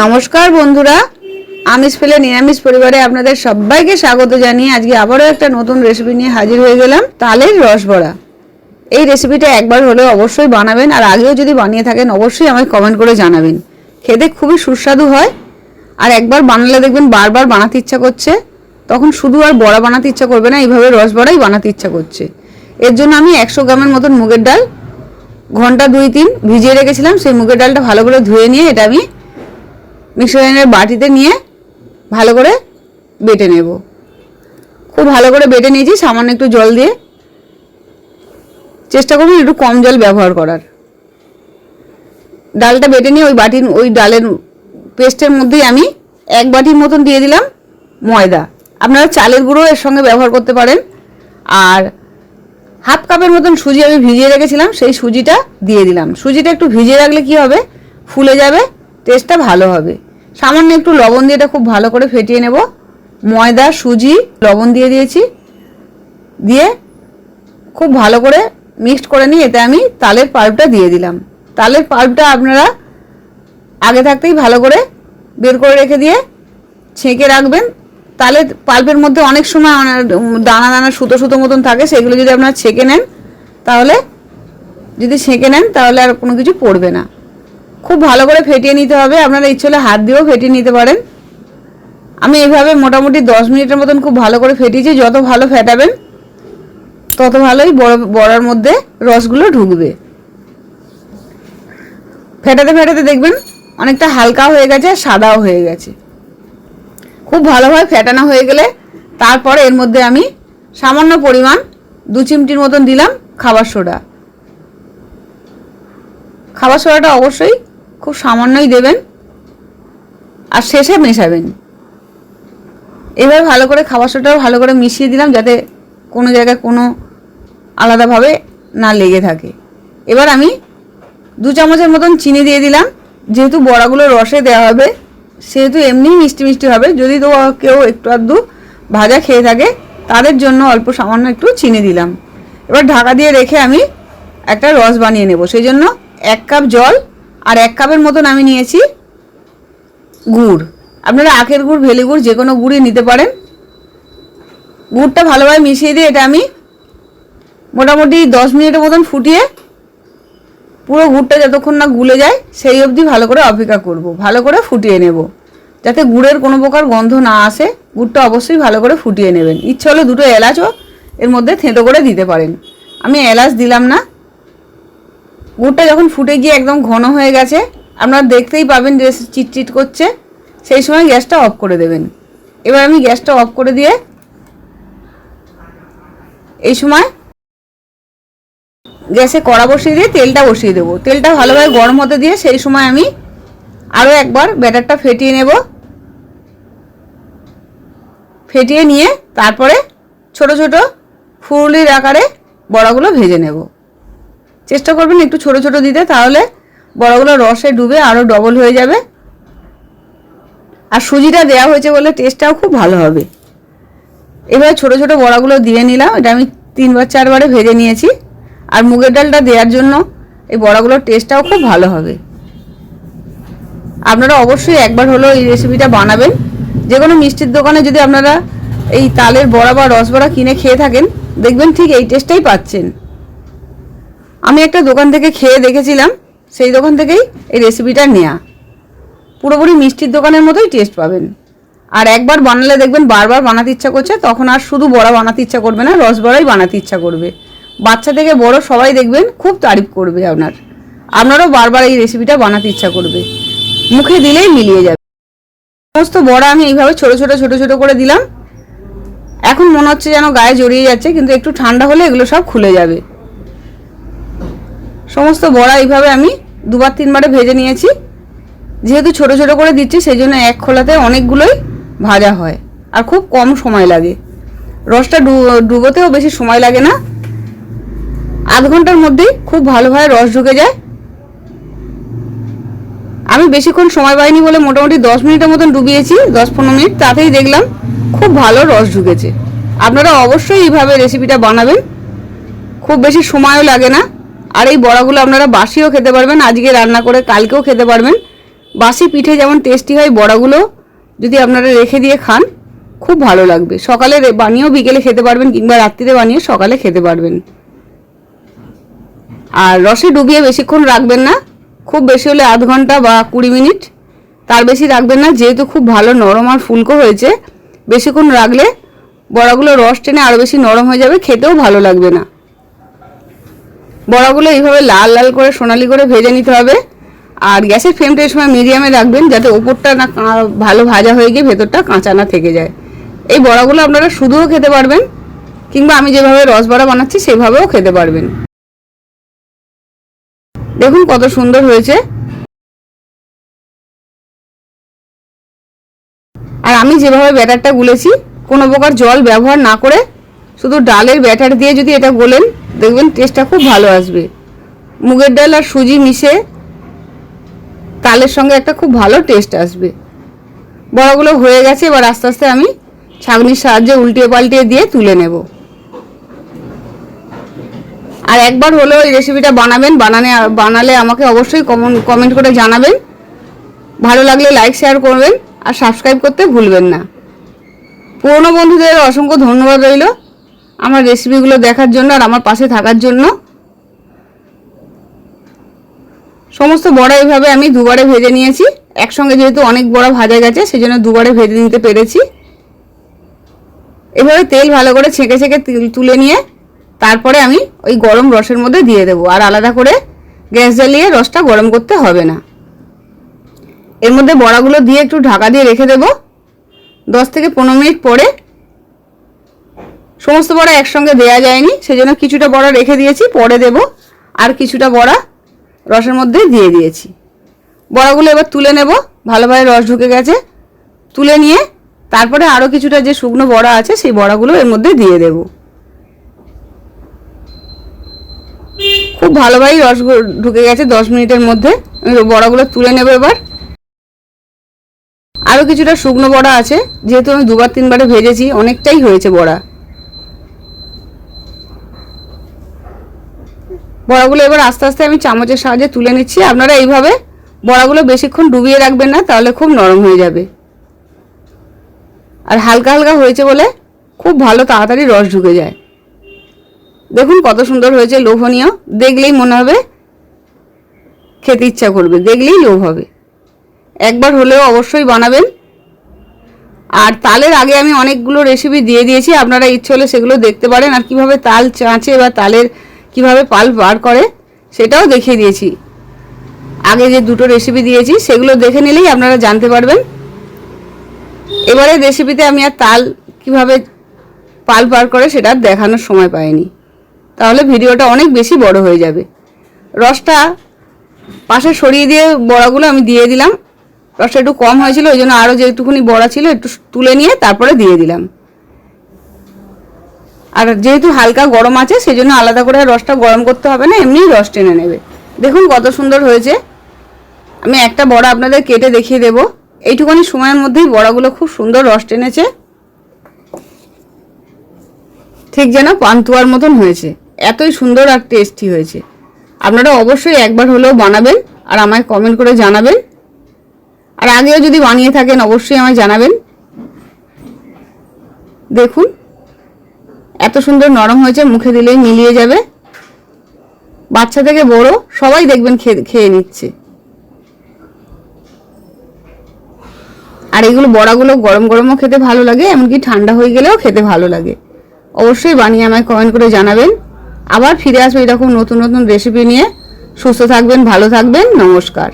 নমস্কার বন্ধুরা। আমিষ ফেলে নিরামিষ পরিবারে আপনাদের সবাইকে স্বাগত জানিয়ে আজকে আবারও একটা নতুন রেসিপি নিয়ে হাজির হয়ে গেলাম, তালের রস বড়া। এই রেসিপিটা একবার হলেও অবশ্যই বানাবেন, আর আগেও যদি বানিয়ে থাকেন অবশ্যই আমাকে কমেন্ট করে জানাবেন। খেতে খুবই সুস্বাদু হয়, আর একবার বানালে দেখবেন বারবার বানাতে ইচ্ছা করছে। তখন শুধু আর বড়া বানাতে ইচ্ছা করবে না, এইভাবে রস বড়াই বানাতে ইচ্ছা করছে। এর জন্য আমি একশো গ্রামের মতন মুগের ডাল, ঘণ্টা দুই তিন ভিজিয়ে রেখেছিলাম, সেই মুগের ডালটা ভালো করে ধুয়ে নিয়ে এটা আমি মিক্সারের বাটিতে নিয়ে ভালো করে বেটে নেব। খুব ভালো করে বেটে নিয়েছি, সামান্য একটু জল দিয়ে। চেষ্টা করুন একটু কম জল ব্যবহার করার। ডালটা বেটে নিয়ে ওই বাটির, ওই ডালের পেস্টের মধ্যেই আমি এক বাটির মতন দিয়ে দিলাম ময়দা। আপনারা চালের গুঁড়ো এর সঙ্গে ব্যবহার করতে পারেন। আর হাফ কাপের মতন সুজি আমি ভিজিয়ে রেখেছিলাম, সেই সুজিটা দিয়ে দিলাম। সুজিটা একটু ভিজিয়ে রাখলে কি হবে? ফুলে যাবে। টেস্টটা ভালো হবে। সামান্য একটু লবণ দিয়ে এটা খুব ভালো করে ফেটিয়ে নেব। ময়দা, সুজি, লবণ দিয়ে দিয়েছি। দিয়ে খুব ভালো করে মিক্সড করে নিয়ে এতে আমি তালের পাল্পটা দিয়ে দিলাম। তালের পাল্পটা আপনারা আগে থাকতেই ভালো করে বের করে রেখে দিয়ে ছেঁকে রাখবেন। তাহলে পাল্পের মধ্যে অনেক সময় দানা দানা, সুতো সুতো মতন থাকে, সেগুলো যদি আপনারা ছেঁকে নেন, তাহলে যদি ছেঁকে নেন, তাহলে আর কোনো কিছু পড়বে না। খুব ভালো করে ফেটিয়ে নিতে হবে। আপনারা ইচ্ছে হলে হাত দিয়েও ফেটিয়ে নিতে পারেন। আমি এইভাবে মোটামুটি দশ মিনিটের মতন খুব ভালো করে ফেটিয়েছি। যত ভালো ফেটাবেন, তত ভালোই বড়, বড়ার মধ্যে রসগুলো ঢুকবে। ফেটাতে ফেটাতে দেখবেন অনেকটা হালকা হয়ে গেছে, সাদাও হয়ে গেছে। খুব ভালোভাবে ফেটানো হয়ে গেলে তারপরে এর মধ্যে আমি সামান্য পরিমাণ দু চিমটির মতন দিলাম খাবার সোডা। খাবার সোডাটা অবশ্যই খুব সামান্যই দেবেন। আর শেষে মেশাবেন। এবার ভালো করে খাবার সোডাও ভালো করে মিশিয়ে দিলাম যাতে কোনো জায়গায় কোনো আলাদাভাবে না লেগে থাকে। এবার আমি দু চামচের মতন চিনি দিয়ে দিলাম। যেহেতু বড়াগুলো রসে দেওয়া হবে, সেহেতু এমনি মিষ্টি মিষ্টি হবে। যদি তো কেউ একটু আধটু ভাজা খেয়ে থাকে, তাদের জন্য অল্প সামান্য একটু চিনি দিলাম। এবার ঢাকা দিয়ে রেখে আমি একটা রস বানিয়ে নেব। সেই জন্য এক কাপ জল আর এক কাপের মতন আমি নিয়েছি গুড়। আপনারা আখের গুড়, ভেলি গুড়, যে কোনো গুড়ই নিতে পারেন। গুড়টা ভালোভাবে মিশিয়ে দিয়ে এটা আমি মোটামুটি দশ মিনিটের মতন ফুটিয়ে পুরো গুড়টা যতক্ষণ না গুলে যায়, সেই অবধি ভালো করে অপেক্ষা করব। ভালো করে ফুটিয়ে নেব। যাতে গুড়ের কোনো প্রকার গন্ধ না আসে, গুড়টা অবশ্যই ভালো করে ফুটিয়ে নেবেন। ইচ্ছে হলে দুটো এলাচও এর মধ্যে থেঁতো করে দিতে পারেন। আমি এলাচ দিলাম না গুড়টা যখন ফুটে গিয়ে একদম ঘন হয়ে গেছে, আপনারা দেখতেই পাবেন যে চিটচিট করছে, সেই সময় গ্যাসটা অফ করে দেবেন। এবার আমি গ্যাসটা অফ করে দিয়ে এই সময় গ্যাসে কড়া বসিয়ে দিয়ে তেলটা বসিয়ে দেবো। তেলটা ভালোভাবে গরম হতে দিয়ে সেই সময় আমি আরও একবার ব্যাটারটা ফেটিয়ে নেব। ফেটিয়ে নিয়ে তারপরে ছোট ছোট ফুরুলির আকারে বড়াগুলো ভেজে নেব। চেষ্টা করবেন একটু ছোট ছোট দিতে, তাহলে বড়াগুলো রসে ডুবে আরও ডবল হয়ে যাবে। আর সুজিটা দেওয়া হয়েছে বলে টেস্টটাও খুব ভালো হবে। এবার ছোট ছোট বড়াগুলো দিয়ে নিলাম, এটা আমি তিনবার চারবারে ভেজে নিয়েছি। আর মুগের ডালটা দেওয়ার জন্য এই বড়াগুলোর টেস্টটাও খুব ভালো হবে। আপনারা অবশ্যই একবার হলেও এই রেসিপিটা বানাবেন। যে কোনো মিষ্টির দোকানে যদি আপনারা এই তালের বড়া বা রসবড়া কিনে খেয়ে থাকেন, দেখবেন ঠিক এই টেস্টটাই পাচ্ছেন। আমি একটা দোকান থেকে খেয়ে দেখেছিলাম, সেই দোকান থেকেই এই রেসিপিটা নেওয়া পুরোপুরি মিষ্টির দোকানের মতোই টেস্ট পাবেন। আর একবার বানালে দেখবেন বারবার বানাতে ইচ্ছা করছে, তখন আর শুধু বড়া বানাতে ইচ্ছা করবে না, রস বড়াই বানাতে ইচ্ছা করবে। বাচ্চা থেকে বড় সবাই দেখবেন খুব তারিফ করবে আপনার। আপনারও বারবার এই রেসিপিটা বানাতে ইচ্ছা করবে। মুখে দিলেই মিলিয়ে যাবে। সমস্ত বড়া আমি এইভাবে ছোট ছোট ছোট ছোট করে দিলাম। এখন মনে হচ্ছে যেন গায়ে জড়িয়ে যাচ্ছে, কিন্তু একটু ঠান্ডা হলে এগুলো সব খুলে যাবে। সমস্ত বড়া এইভাবে আমি দুবার তিনবারে ভেজে নিয়েছি। যেহেতু ছোট ছোট করে দিচ্ছি সেই জন্য এক খোলাতে অনেকগুলোই ভাজা হয়। আর খুব কম সময় লাগে। রসটা ডুবোতেও বেশি সময় লাগে না। আধ ঘণ্টার মধ্যেই খুব ভালোভাবে রস ঢুকে যায়। আমি বেশিক্ষণ সময় পাইনি বলে মোটামুটি দশ মিনিটের মতন ডুবিয়েছি, দশ পনেরো মিনিট, তাতেই দেখলাম খুব ভালো রস ঢুকেছে। আপনারা অবশ্যই এইভাবে রেসিপিটা বানাবেন। খুব বেশি সময়ও লাগে না। আর এই বড়াগুলো আপনারা বাসিও খেতে পারবেন, আজকে রান্না করে কালকেও খেতে পারবেন। বাসি পিঠে যেমন টেস্টি হয়, বড়াগুলো যদি আপনারা রেখে দিয়ে খান, খুব ভালো লাগবে। সকালে বানিয়েও বিকেলে খেতে পারবেন, কিংবা রাত্রিতে বানিয়ে সকালে খেতে পারবেন। আর রসে ডুবিয়ে বেশিক্ষণ রাখবেন না, খুব বেশি হলে আধ ঘণ্টা বা কুড়ি মিনিট। তার বেশি রাখবেন না, যেহেতু খুব ভালো নরম আর ফুলকো হয়েছে, বেশিক্ষণ রাখলে বড়াগুলো রস টেনে আরও বেশি নরম হয়ে যাবে, খেতেও ভালো লাগবে না। বড়াগুলো এইভাবে লাল লাল করে সোনালি করে ভেজে নিতে হবে। আর গ্যাসের ফ্লেমটা এই সময় মিডিয়ামে রাখবেন যাতে ওপরটা না ভালো ভাজা হয়ে গিয়ে ভেতরটা কাঁচা না থেকে যায়। এই বড়াগুলো আপনারা শুধুও খেতে পারবেন, কিংবা আমি যেভাবে রস বড়া বানাচ্ছি সেভাবেও খেতে পারবেন। দেখুন কত সুন্দর হয়েছে। আর আমি যেভাবে ব্যাটারটা গুলেছি, কোনো প্রকার জল ব্যবহার না করে শুধু ডালের ব্যাটার দিয়ে যদি এটা গোলেন দেখবেন টেস্টটা খুব ভালো আসবে। মুগের ডাল আর সুজি মিশে তালের সঙ্গে একটা খুব ভালো টেস্ট আসবে। বড়গুলো হয়ে গেছে, এবার আস্তে আস্তে আমি ছাঁকনির সাহায্যে উল্টিয়ে পাল্টিয়ে দিয়ে তুলে নেব। আর একবার হলেও এই রেসিপিটা বানাবেন, বানানে, বানালে আমাকে অবশ্যই কমেন্ট করে জানাবেন। ভালো লাগলে লাইক শেয়ার করবেন আর সাবস্ক্রাইব করতে ভুলবেন না। পুরনো বন্ধুদের অসংখ্য ধন্যবাদ রইল। আমার রেসিপিগুলো দেখার জন্য আর আমার পাশে থাকার জন্য। সমস্ত বড়া এইভাবে আমি দুবারে ভেজে নিয়েছি। একসঙ্গে যেহেতু অনেক বড়া ভাজা গেছে, সেজন্য দুবারে ভেজে নিতে পেরেছি। এভাবে তেল ভালো করে ছেঁকে ছেঁকে তুলে নিয়ে তারপরে আমি ওই গরম রসের মধ্যে দিয়ে দেবো। আর আলাদা করে গ্যাস জ্বালিয়ে রসটা গরম করতে হবে না। এর মধ্যে বড়াগুলো দিয়ে একটু ঢাকা দিয়ে রেখে দেবো। দশ থেকে পনেরো মিনিট পরে সমস্ত বড়া একসঙ্গে দেয়া যায়নি, সেজন্য কিছুটা বড়া রেখে দিয়েছি, পরে দেব। আর কিছুটা বড়া রসের মধ্যে দিয়ে দিয়েছি। বড়াগুলো এবার তুলে নেব, ভালোভাবে রস ঢুকে গেছে। তুলে নিয়ে তারপরে আরও কিছুটা যে শুকনো বড়া আছে, সেই বড়াগুলো এর মধ্যে দিয়ে দেব। খুব ভালোভাবেই রস ঢুকে গেছে দশ মিনিটের মধ্যে। আমি বড়াগুলো তুলে নেব এবার। আরও কিছুটা শুকনো বড়া আছে, যেহেতু আমি দুবার তিনবারে ভেজেছি, অনেকটাই হয়েছে বড়া। বড়াগুলো এবার আস্তে আস্তে আমি চামচের সাহায্যে তুলে নিচ্ছি। আপনারা এইভাবে বড়াগুলো বেশিক্ষণ ডুবিয়ে রাখবেন না, তাহলে খুব নরম হয়ে যাবে। আর হালকা হালকা হয়েছে বলে খুব ভালো তাড়াতাড়ি রস ঢুকে যায়। দেখুন কত সুন্দর হয়েছে, লোভনীয়। দেখলেই মনে হবে খেতে ইচ্ছা করবে, দেখলেই লোভ হবে। একবার হলেও অবশ্যই বানাবেন। আর তালের আগে আমি অনেকগুলো রেসিপি দিয়ে দিয়েছি, আপনারা ইচ্ছে হলে সেগুলো দেখতে পারেন। আর কীভাবে তাল চাঁচে বা তালের কীভাবে পাল বার করে, সেটাও দেখিয়ে দিয়েছি। আগে যে দুটো রেসিপি দিয়েছি, সেগুলো দেখে নিলেই আপনারা জানতে পারবেন। এবারে রেসিপিতে আমি আর তাল কীভাবে পাল পার করে, সেটা দেখানোর সময় পাইনি। তাহলে ভিডিওটা অনেক বেশি বড় হয়ে যাবে। রসটা পাশে সরিয়ে দিয়ে বড়াগুলো আমি দিয়ে দিলাম। রসটা একটু কম হয়েছিল, ওই জন্য আরও যেটুকুনি বড়া ছিল, একটু তুলে নিয়ে তারপরে দিয়ে দিলাম। আর যেহেতু হালকা গরম আছে সেই জন্য আলাদা করে রসটা গরম করতে হবে না, এমনিই রস টেনে নেবে। দেখুন কত সুন্দর হয়েছে। আমি একটা বড়া আপনাদের কেটে দেখিয়ে দেব। এইটুকুনি সময়ের মধ্যেই বড়াগুলো খুব সুন্দর রস টেনেছে। ঠিক যেন পান্তুয়ার মতন হয়েছে। এতই সুন্দর আর টেস্টি হয়েছে। আপনারা অবশ্যই একবার হলেও বানাবেন আর আমায় কমেন্ট করে জানাবেন। আর আগেও যদি বানিয়ে থাকেন, অবশ্যই আমায় জানাবেন। দেখুন। এত সুন্দর নরম হয়েছে, মুখে দিলেই মিলিয়ে যাবে। বাচ্চা থেকে বড়, সবাই দেখবেন খেয়ে নিচ্ছে। আর এগুলো বড়াগুলো গরম গরমও খেতে ভালো লাগে, এমনকি ঠান্ডা হয়ে গেলেও খেতে ভালো লাগে। অবশ্যই বানিয়ে আমায় কমেন্ট করে জানাবেন। আবার ফিরে আসব এরকম নতুন নতুন রেসিপি নিয়ে। সুস্থ থাকবেন, ভালো থাকবেন, নমস্কার।